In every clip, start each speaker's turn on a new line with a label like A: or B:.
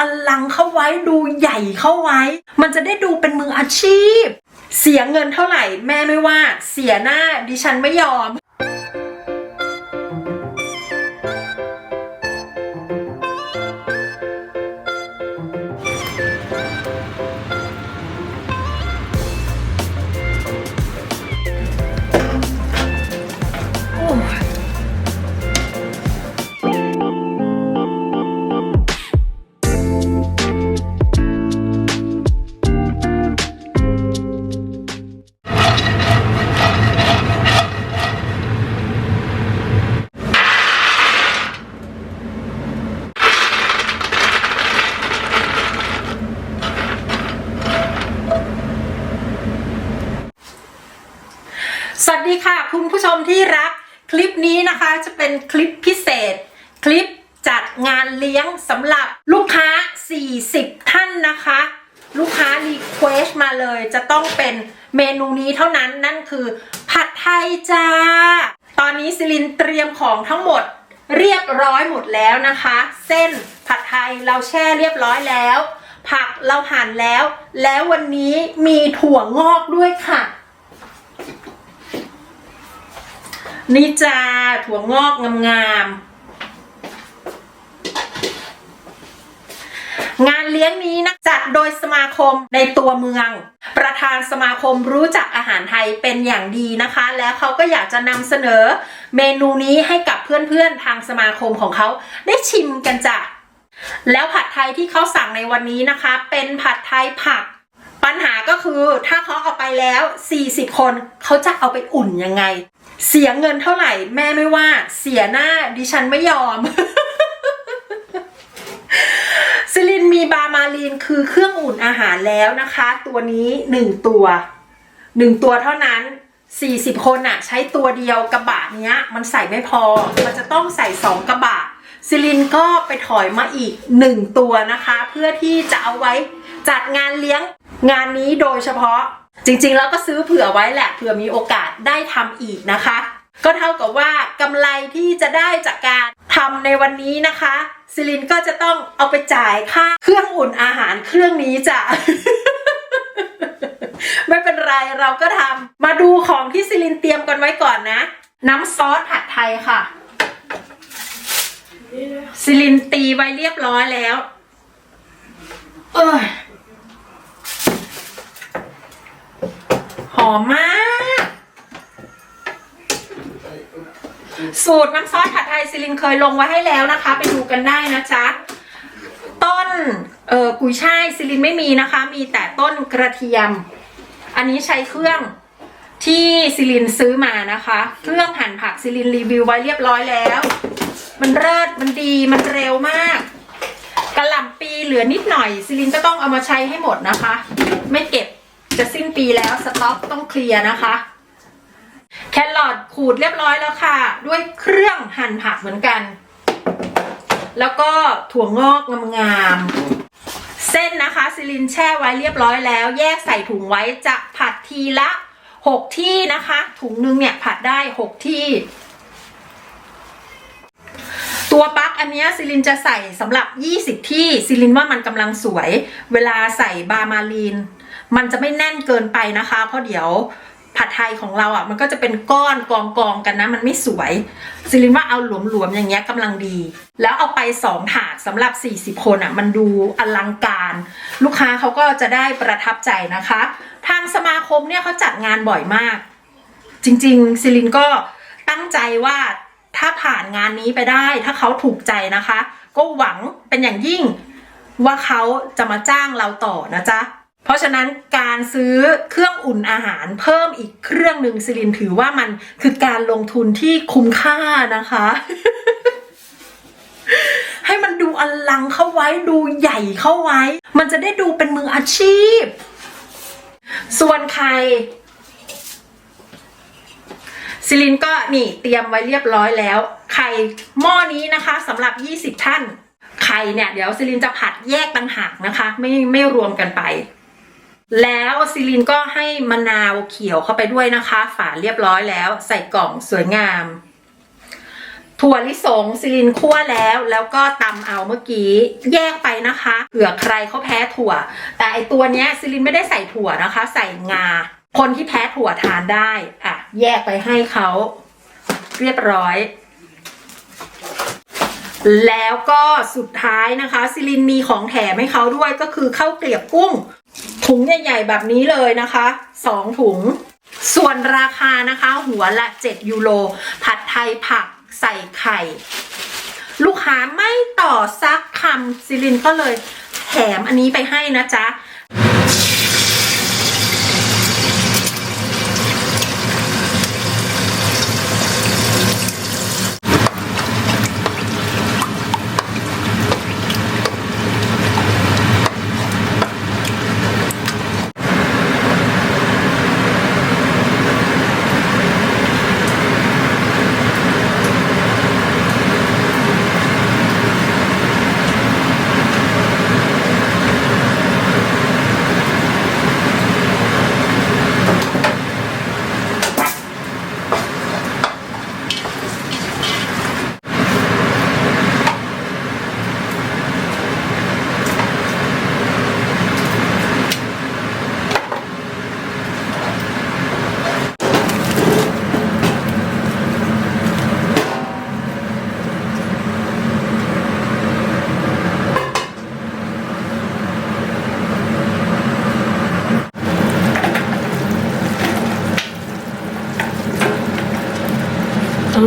A: อลังเข้าไว้ดูใหญ่เข้าไว้ มันจะได้ดูเป็นมืออาชีพ เสียเงินเท่าไหร่แม่ไม่ว่า เสียหน้าดิฉันไม่ยอม สวัสดีค่ะ คุณผู้ชมที่รักคลิปนี้นะคะจะเป็นคลิปพิเศษ คลิปจัดงานเลี้ยงสำหรับลูกค้า 40 ท่านนะคะ ลูกค้ารีเควสมาเลยจะต้องเป็นเมนูนี้เท่านั้นนั่นคือ ผัดไทยจ้า ตอนนี้ซิลินเตรียมของทั้งหมดเรียบร้อยหมดแล้วนะคะ เส้นผัดไทยเราแช่เรียบร้อยแล้ว ผักเราหั่นแล้ว แล้ววันนี้มีถั่วงอกด้วยค่ะ นี่จ้าถั่วงอกงามๆ งานเลี้ยงนี้นะจัดโดยสมาคมในตัวเมือง ประธานสมาคมรู้จักอาหารไทยเป็นอย่างดีนะคะ แล้วเขาก็อยากจะนำเสนอเมนูนี้ให้กับเพื่อนๆทางสมาคมของเขาได้ชิมกันจ้ะแล้วผัดไทยที่เขาสั่งในวันนี้นะคะ เป็นผัดไทยผัก ปัญหาก็คือถ้าเขาเอาไปแล้ว 40 คนเขาจะเอาไปอุ่นยังไง เสียเงินเท่าไหร่ แม่ไม่ว่า เสียหน้าดิฉันไม่ยอมซิลินมีบามาลีนคือเครื่องอุ่นอาหารแล้วนะคะ ตัวนี้1ตัว1ตัวเท่านั้น40คนอะใช้ตัวเดียวกระบะเนี้ย มันใส่ไม่พอ มันจะต้องใส่2กระบะซิลินก็ไปถอยมาอีก1ตัวนะคะ เพื่อที่จะเอาไว้จัดงานเลี้ยงงานนี้โดยเฉพาะ จริงๆแล้วก็ซื้อเผื่อไว้แหละเผื่อมีโอกาสได้ทำอีกนะคะ ก็เท่ากับว่ากำไรที่จะได้จากการทำในวันนี้นะคะซิลินก็จะต้องเอาไปจ่ายค่าเครื่องอุ่นอาหารเครื่องนี้จ้ะไม่เป็นไรเราก็ทำมาดูของที่ซิลินเตรียมกันไว้ก่อนนะ น้ำซอสผัดไทยค่ะซิลินตีไว้เรียบร้อยแล้ว เอย อมมาก สูตรน้ำซอสผัดไทยซิลินเคยลงไว้ให้แล้วนะคะ ไปดูกันได้นะจ๊ะ ต้นเออกุยช่ายซิลินไม่มีนะคะ มีแต่ต้นกระเทียม อันนี้ใช้เครื่องที่ซิลินซื้อมานะคะ เครื่องหั่นผักซิลินรีวิวไว้เรียบร้อยแล้ว มันเลิศมันดีมันเร็วมากกระหล่ำปีเหลือนิดหน่อยซิลินก็ต้องเอามาใช้ให้หมดนะคะ ไม่เก็บ จะสิ้นปีแล้วสต็อกต้องเคลียร์นะคะ แครอทขูดเรียบร้อยแล้วค่ะ ด้วยเครื่องหั่นผักเหมือนกัน แล้วก็ถั่วงอกงามๆ เส้นนะคะซิลินแช่ไว้เรียบร้อยแล้ว แยกใส่ถุงไว้จะผัดทีละ 6 ที่นะคะ ถุงนึงเนี่ยผัดได้ 6 ที่ตัวปลั๊กอันนี้ซิลินจะใส่สำหรับ 20 ที่ซิลินว่ามันกำลังสวย เวลาใส่บามาลีน มันจะไม่แน่นเกินไปนะคะ เพราะเดี๋ยวผัดไทยของเราอะ มันก็จะเป็นก้อนกองกองกันนะ มันไม่สวยซิลินว่าเอาหลวมๆอย่างเงี้ยกำลังดี แล้วเอาไปสองถาดสำหรับ 40 คนอะ มันดูอลังการ ลูกค้าเขาก็จะได้ประทับใจนะคะ ทางสมาคมเนี่ยเขาจัดงานบ่อยมาก จริงๆซิลินก็ตั้งใจว่าถ้าผ่านงานนี้ไปได้ ถ้าเขาถูกใจนะคะ ก็หวังเป็นอย่างยิ่งว่าเขาจะมาจ้างเราต่อนะจ๊ะ เพราะฉะนั้นการซื้อเครื่องอุ่นอาหารเพิ่มอีกเครื่องหนึ่งซิลินถือว่ามันคือการลงทุนที่คุ้มค่านะคะ ให้มันดูอลังเข้าไว้ดูใหญ่เข้าไว้ มันจะได้ดูเป็นมืออาชีพ ส่วนไข่ซิลินก็นี่เตรียมไว้เรียบร้อยแล้ว ไข่หม้อนี้นะคะสำหรับ 20 ท่าน ไข่เนี่ย เดี๋ยวซิลินจะผัดแยกต่างหากนะคะ ไม่ไม่รวมกันไป แล้วซิลินก็ให้มะนาวเขียวเข้าไปด้วยนะคะ ฝาเรียบร้อยแล้ว ใส่กล่องสวยงาม ถั่วลิสงซิลินคั่วแล้ว แล้วก็ตำเอาเมื่อกี้แยกไปนะคะเผื่อใครเขาแพ้ถั่ว แต่ไอตัวเนี้ยซิลินไม่ได้ใส่ถั่วนะคะ ใส่งา คนที่แพ้ถั่วทานได้อะแยกไปให้เขาเรียบร้อยแล้วก็สุดท้ายนะคะซิลินมีของแถมให้เขาด้วยก็คือข้าวเกลียบกุ้ง ถุงใหญ่ๆแบบนี้เลยนะคะสองถุง ส่วนราคานะคะ หัวละ 7 ยูโร ผัดไทยผักใส่ไข่ ลูกค้าไม่ต่อซักคำซิลินก็เลยแถมอันนี้ไปให้นะจ๊ะ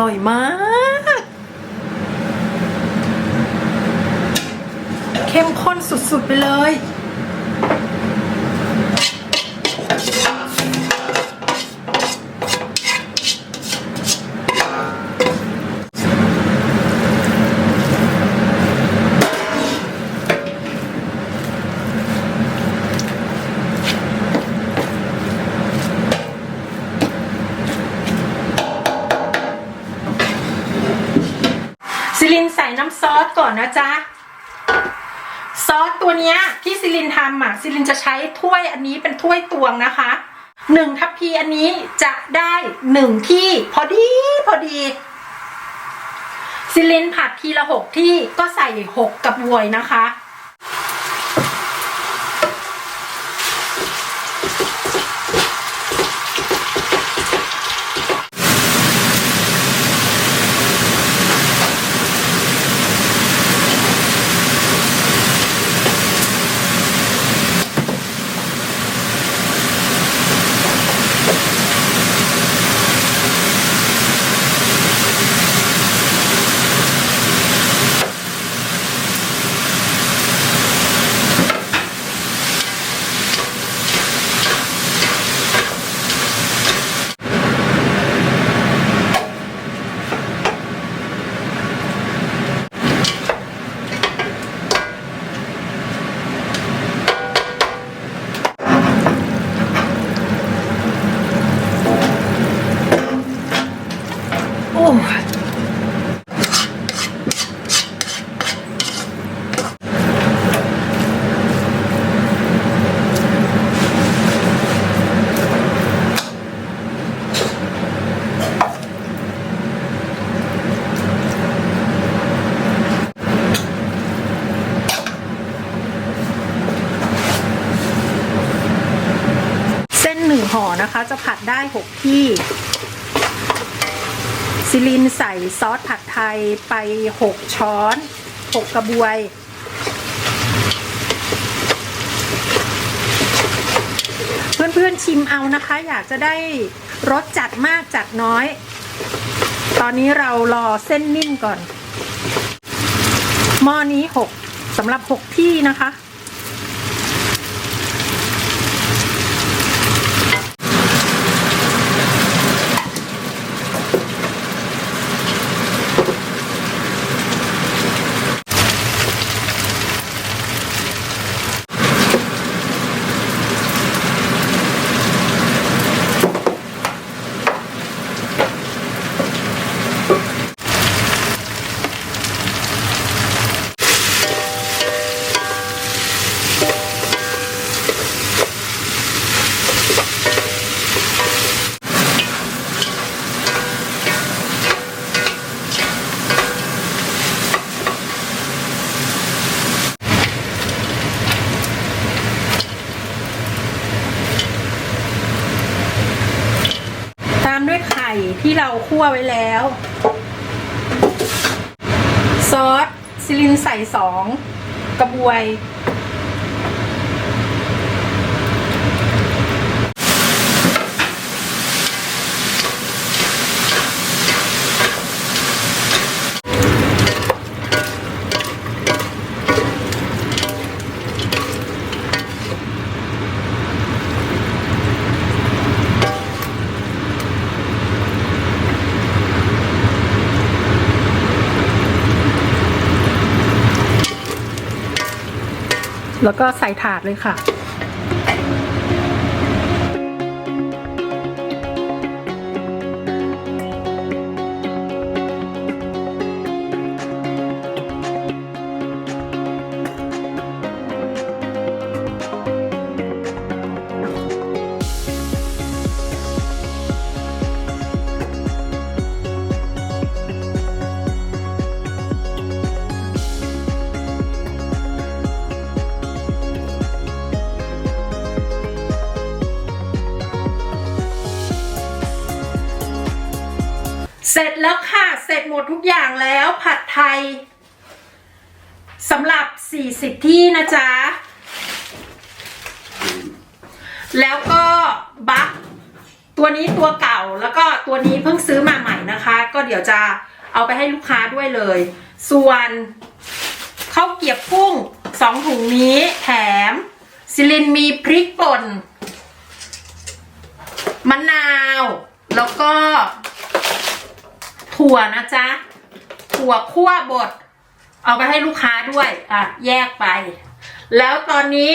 A: ร่อยมาก เข้มข้นสุดๆไปเลย ซิลิ น้ำซอสก่อนนะจ๊ะ ซอสตัวเนี้ยที่ซิลินทำอะซิลินจะใช้ถ้วยอันนี้เป็นถ้วยตวงนะคะหนึ่งทัพพีอันนี้จะได้หนึ่งที่ พอดีพอดีซิลินผัดทีละหกที่ก็ใส่หกกับวยนะคะ หกที่ซิลินใส่ซอสผัดไทยไป6ช้อน6กระบวย เพื่อนๆชิมเอานะคะ อยากจะได้รสจัดมากจัดน้อย ตอนนี้เรารอเส้นนิ่มก่อนหม้อนี้6สำหรับ6ที่นะคะ อ ที่เราคั่วไว้แล้ว ซอสซิลินใส่สองกระบวย แล้วก็ใส่ถาดเลยค่ะ เสร็จแล้วค่ะ เสร็จหมดทุกอย่างแล้วผัดไทยสำหรับ 40 ที่นะจ๊ะ แล้วก็บัคตัวนี้ตัวเก่าแล้วก็ตัวนี้เพิ่งซื้อมาใหม่นะคะ ก็เดี๋ยวจะเอาไปให้ลูกค้าด้วยเลย ส่วนข้าวเกียบกุ้งสองถุงนี้แถม ซิลินมีพริกป่นมะนาว แล้วก็ ถั่วนะจ๊ะถั่วคั่วบด เอาไปให้ลูกค้าด้วยอะแยกไป แล้วตอนนี้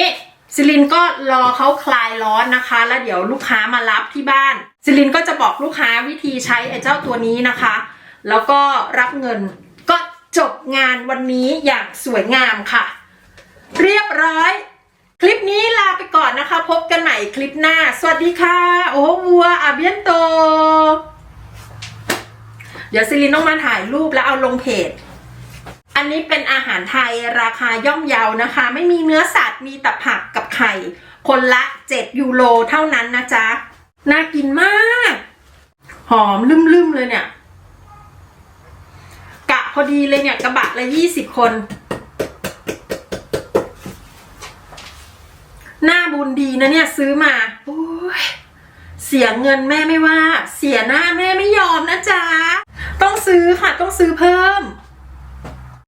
A: ซิลินก็รอเขาคลายร้อนนะคะ แล้วเดี๋ยวลูกค้ามารับที่บ้านซิลินก็จะบอกลูกค้าวิธีใช้ไอ้เจ้าตัวนี้นะคะ แล้วก็รับเงินก็จบงานวันนี้อย่างสวยงามค่ะ เรียบร้อย คลิปนี้ลาไปก่อนนะคะ พบกันใหม่คลิปหน้า สวัสดีค่ะ โอ้วัวอาเบียนโต เดี๋ยวซิลินต้องมาถ่ายรูปแล้วเอาลงเพจ อันนี้เป็นอาหารไทยราคาย่อมเยานะคะ ไม่มีเนื้อสัตว์มีแต่ผักกับไข่ คนละ 7 ยูโรเท่านั้นนะจ๊ะ น่ากินมาก หอมลืมๆเลยเนี่ย กะพอดีเลยเนี่ยกระบะละยี่สิบคน หน้าบุญดีนะเนี่ยซื้อมาโอ้ยเสียเงินแม่ไม่ว่า เสียหน้าแม่ไม่ยอมนะจ๊ะ ต้องซื้อค่ะต้องซื้อเพิ่ม